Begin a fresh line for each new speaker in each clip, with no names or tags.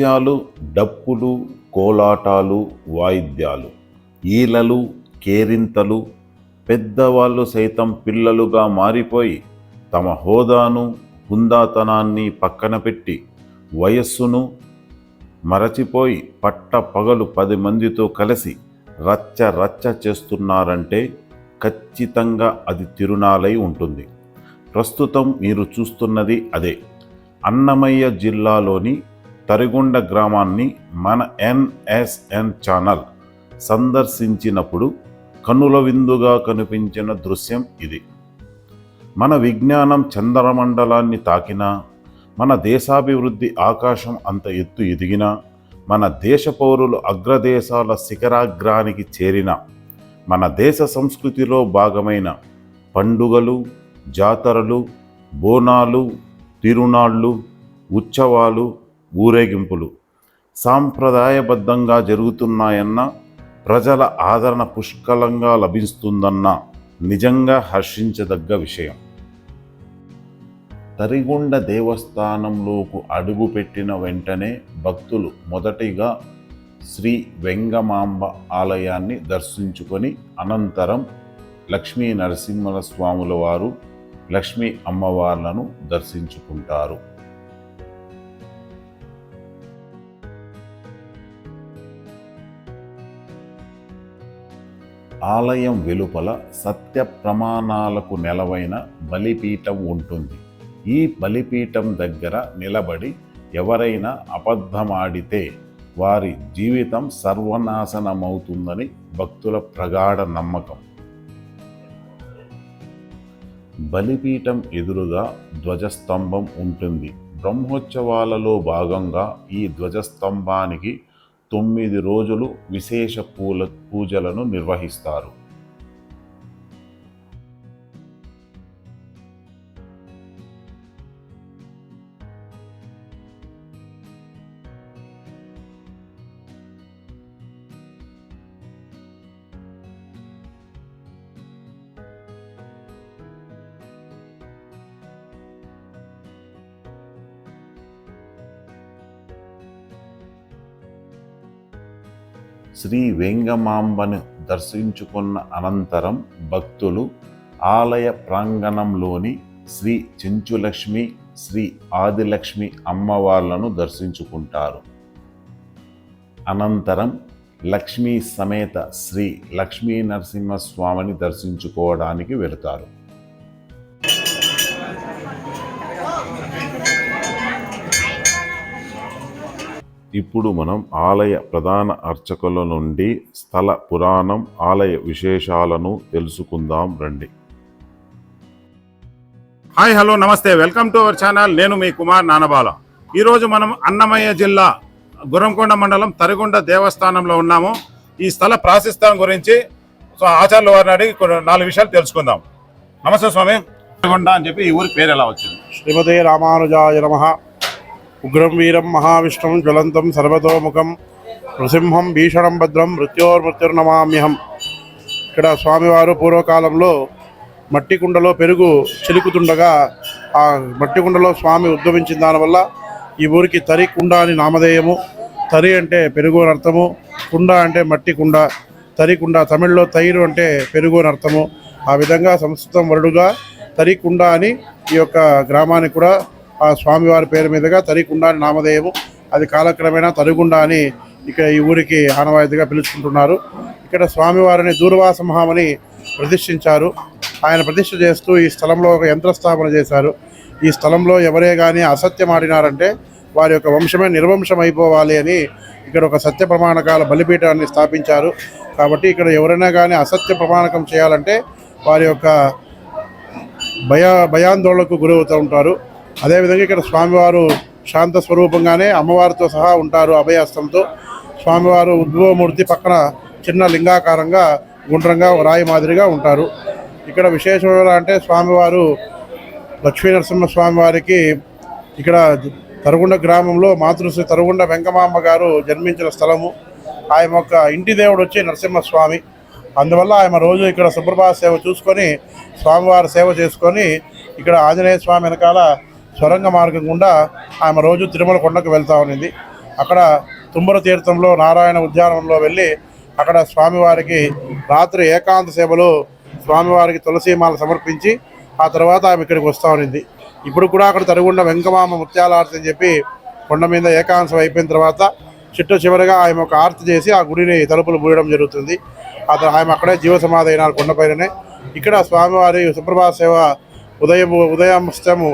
నృత్యాలు డప్పులు కోలాటాలు వాయిద్యాలు. ఈలలు కేరింతలు పెద్దవాళ్ళు సైతం పిల్లలుగా మారిపోయి తమ హోదాను హుందాతనాన్ని పక్కన పెట్టి వయస్సును మరచిపోయి పట్ట పగలు పది మందితో కలిసి రచ్చ రచ్చ చేస్తున్నారంటే ఖచ్చితంగా అది తిరునాలై ఉంటుంది. ప్రస్తుతం మీరు చూస్తున్నది అదే. అన్నమయ్య జిల్లాలోని తరిగొండ గ్రామాన్ని మన ఎన్ఎస్ఎన్ ఛానల్ సందర్శించినప్పుడు కనుల విందుగా కనిపించిన దృశ్యం ఇది. మన విజ్ఞానం చంద్రమండలాన్ని తాకినా మన దేశాభివృద్ధి ఆకాశం అంత ఎత్తు ఎదిగినా మన దేశ పౌరులు అగ్రదేశాల శిఖరాగ్రానికి చేరిన మన దేశ సంస్కృతిలో భాగమైన పండుగలు జాతరలు బోనాలు తిరునాళ్ళు ఉత్సవాలు ఊరేగింపులు సాంప్రదాయబద్ధంగా జరుగుతున్నాయన్న ప్రజల ఆదరణ పుష్కలంగా లభిస్తుందన్న నిజంగా హర్షించదగ్గ విషయం. తరిగొండ దేవస్థానంలోకి అడుగుపెట్టిన వెంటనే భక్తులు మొదటిగా శ్రీ వెంగమాంబ ఆలయాన్ని దర్శించుకొని అనంతరం లక్ష్మీ నరసింహస్వాముల వారు లక్ష్మీ అమ్మవార్లను దర్శించుకుంటారు. ఆలయం వెలుపల సత్య ప్రమాణాలకు నెలవైన బలిపీఠం ఉంటుంది. ఈ బలిపీఠం దగ్గర నిలబడి ఎవరైనా అబద్ధమాడితే వారి జీవితం సర్వనాశనమవుతుందని భక్తుల ప్రగాఢ నమ్మకం. బలిపీఠం ఎదురుగా ధ్వజస్తంభం ఉంటుంది. బ్రహ్మోత్సవాలలో భాగంగా ఈ ధ్వజస్తంభానికి తొమ్మిది రోజులు విశేష పూల పూజలను నిర్వహిస్తారు. శ్రీ వేంగమాంబను దర్శించుకున్న అనంతరం భక్తులు ఆలయ ప్రాంగణంలోని శ్రీ చెంచులక్ష్మి శ్రీ ఆదిలక్ష్మి అమ్మవార్లను దర్శించుకుంటారు. అనంతరం లక్ష్మీ సమేత శ్రీ లక్ష్మీ నరసింహస్వామిని దర్శించుకోవడానికి వెళతారు. ఇప్పుడు మనం ఆలయ ప్రధాన అర్చకుల నుండి స్థల పురాణం ఆలయ విశేషాలను తెలుసుకుందాం రండి.
హాయ్ హలో నమస్తే. Welcome to our channel. నేను మీ కుమార్ నానబాల. ఈరోజు మనం అన్నమయ్య జిల్లా గుర్రంకొండ మండలం తరిగొండ దేవస్థానంలో ఉన్నాము. ఈ స్థల ప్రాశస్త్యం గురించి సో ఆచార్యుల వారిని అడిగి కొన్ని నాలుగు విషయాలు తెలుసుకుందాం. నమస్తే స్వామి. తరిగొండ అని చెప్పి ఈ ఊరి పేరు ఎలా వచ్చింది?
శ్రీమతే రామానుజాయ నమ. ఉగ్రం వీరం మహావిష్ణుం జ్వలంతం సర్వతోముఖం నృసింహం భీషణం భద్రం మృత్యోర్మృత్యుర్నమామ్యహం. ఇక్కడ స్వామివారు పూర్వకాలంలో మట్టి కుండలో పెరుగు చిలుకుతుండగా ఆ మట్టి కుండలో స్వామి ఉద్భవించిన దానివల్ల ఈ ఊరికి తరి కుండ అని నామధేయము. తరి అంటే పెరుగు అని అర్థము. కుండ అంటే మట్టి కుండ. తరి కుండ తమిళ్ళో తైరు అంటే పెరుగు అని అర్థము. ఆ విధంగా సంస్కృతం వరుడుగా తరి కుండ అని ఈ యొక్క గ్రామానికి కూడా ఆ స్వామివారి పేరు మీదుగా తరిగుండా అని నామధేయము. అది కాలక్రమేణా తరుగుండా అని ఇక్కడ ఈ ఊరికి ఆనవాయితీగా పిలుచుకుంటున్నారు. ఇక్కడ స్వామివారిని దూర్వాస మహామని ప్రతిష్ఠించారు. ఆయన ప్రతిష్ఠ చేస్తూ ఈ స్థలంలో ఒక యంత్రస్థాపన చేశారు. ఈ స్థలంలో ఎవరే కానీ అసత్యం ఆడినారంటే వారి యొక్క వంశమే నిర్వంశం అయిపోవాలి అని ఇక్కడ ఒక సత్య ప్రమాణకాల బలిపీఠాన్ని స్థాపించారు. కాబట్టి ఇక్కడ ఎవరైనా కానీ అసత్య ప్రమాణకం చేయాలంటే వారి యొక్క భయ భయాందోళనకు గురవుతూ ఉంటారు. అదేవిధంగా ఇక్కడ స్వామివారు శాంత స్వరూపంగానే అమ్మవారితో సహా ఉంటారు అభయహస్తంతో. స్వామివారు ఉద్భవమూర్తి పక్కన చిన్న లింగాకారంగా గుండ్రంగా రాయి మాదిరిగా ఉంటారు. ఇక్కడ విశేషం అంటే స్వామివారు లక్ష్మీ నరసింహ స్వామివారికి ఇక్కడ తరుగుండ గ్రామంలో మాతృశ్రీ తరుగుండ వెంకమాంబ గారు జన్మించిన స్థలము. ఆయన యొక్క ఇంటి దేవుడు వచ్చి నరసింహస్వామి. అందువల్ల ఆయన రోజు ఇక్కడ సుప్రభాత సేవ చూసుకొని స్వామివారి సేవ చేసుకొని ఇక్కడ ఆంజనేయ స్వామి వెనకాల స్వరంగ మార్గం గుండా ఆమె రోజు తిరుమల కొండకు వెళ్తా ఉన్నింది. అక్కడ తుమ్మర తీర్థంలో నారాయణ ఉద్యానంలో వెళ్ళి అక్కడ స్వామివారికి రాత్రి ఏకాంత సేవలో స్వామివారికి తులసీమాల సమర్పించి ఆ తర్వాత ఆమె ఇక్కడికి వస్తూ ఉన్నింది. ఇప్పుడు కూడా అక్కడ తరుగుండ వెంకమామ ముత్యాలారతి అని చెప్పి కొండ మీద ఏకాంతం అయిపోయిన తర్వాత చిట్ట చివరిగా ఆమె ఒక ఆర్తి చేసి ఆ గుడిని తలుపులు మూయడం జరుగుతుంది. అతను ఆమె అక్కడే జీవ సమాధి అయినారు కొండపైననే ఇక్కడ స్వామివారి సుప్రభాత సేవ ఉదయం ఉదయాస్తము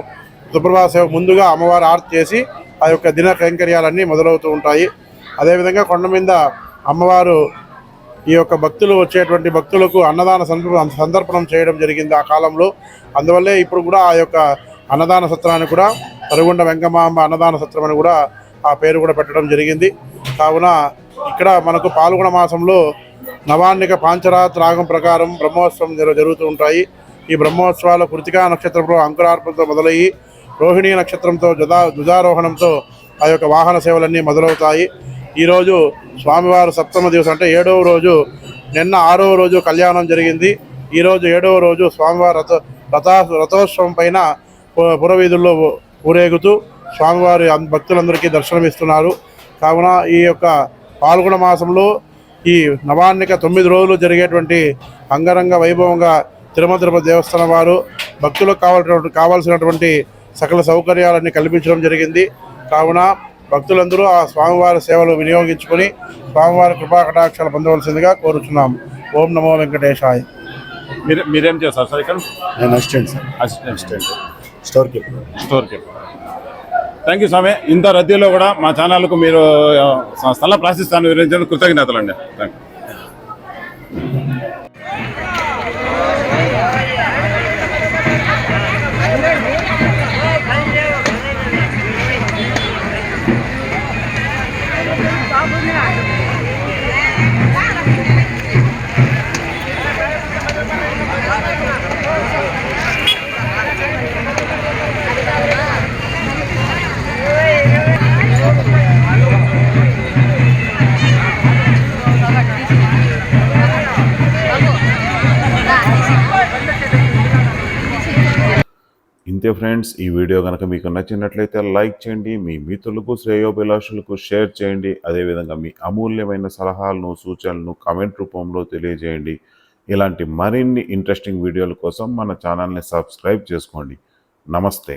సుప్రభాత సేవ ముందుగా అమ్మవారు ఆర్తి చేసి ఆ యొక్క దిన కైంకర్యాలన్నీ మొదలవుతూ ఉంటాయి. అదేవిధంగా కొండ మీద అమ్మవారు ఈ యొక్క భక్తులు వచ్చేటువంటి భక్తులకు అన్నదాన సందర్భ సందర్పణం చేయడం జరిగింది ఆ కాలంలో. అందువల్లే ఇప్పుడు కూడా ఆ యొక్క అన్నదాన సత్రాన్ని కూడా తరుగుండ వెంకమాంబ అన్నదాన సత్రం అని కూడా ఆ పేరు కూడా పెట్టడం జరిగింది. కావున ఇక్కడ మనకు పాల్గొన మాసంలో నవాన్నిక పాంచరాత్ రాగం ప్రకారం బ్రహ్మోత్సవం జరుగుతూ ఉంటాయి. ఈ బ్రహ్మోత్సవాలు కృతికా నక్షత్రంలో అంకురార్పణతో మొదలయ్యి రోహిణీ నక్షత్రంతో జుదా ధ్వజారోహణంతో ఆ యొక్క వాహన సేవలన్నీ మొదలవుతాయి. ఈరోజు స్వామివారు సప్తమ దివసం అంటే ఏడవ రోజు నిన్న ఆరవ రోజు కళ్యాణం జరిగింది. ఈరోజు ఏడవ రోజు స్వామివారి రథ రథ రథోత్సవం పైన పు- పురవీధుల్లో ఊరేగుతూ స్వామివారి భక్తులందరికీ దర్శనమిస్తున్నారు. కావున ఈ యొక్క పాల్గొన మాసంలో ఈ నవాన్నిక తొమ్మిది రోజులు జరిగేటువంటి అంగరంగ వైభవంగా తిరుమల తిరుపతి దేవస్థానం వారు భక్తులకు కావాల్సినటువంటి కావాల్సినటువంటి సకల సౌకర్యాలన్నీ కల్పించడం జరిగింది. కావున భక్తులందరూ ఆ స్వామివారి సేవలు వినియోగించుకొని స్వామివారి కృపా కటాక్షాలు పొందవలసిందిగా కోరుచున్నాం. ఓం నమో వెంకటేశాయ.
మీరు మీరేం చేస్తారు సార్ ఇక్కడ?
నేను assistant sir.
Assistant.
Store keeper.
Store keeper. Thank you స్వామి. ఇంత రద్దీలో కూడా మా ఛానల్కు మీరు స్థల ప్రాశిస్తాను వివరించిన కృతజ్ఞతలు అండి థ్యాంక్ యూ
అంతే ఫ్రెండ్స్ ఈ వీడియో కనుక మీకు నచ్చినట్లయితే లైక్ చేయండి మీ మిత్రులకు శ్రేయోభిలాషులకు షేర్ చేయండి. అదేవిధంగా మీ అమూల్యమైన సలహాలను సూచనలను కామెంట్ రూపంలో తెలియజేయండి. ఇలాంటి మరిన్ని ఇంట్రెస్టింగ్ వీడియోల కోసం మన ఛానల్ని సబ్స్క్రైబ్ చేసుకోండి. నమస్తే.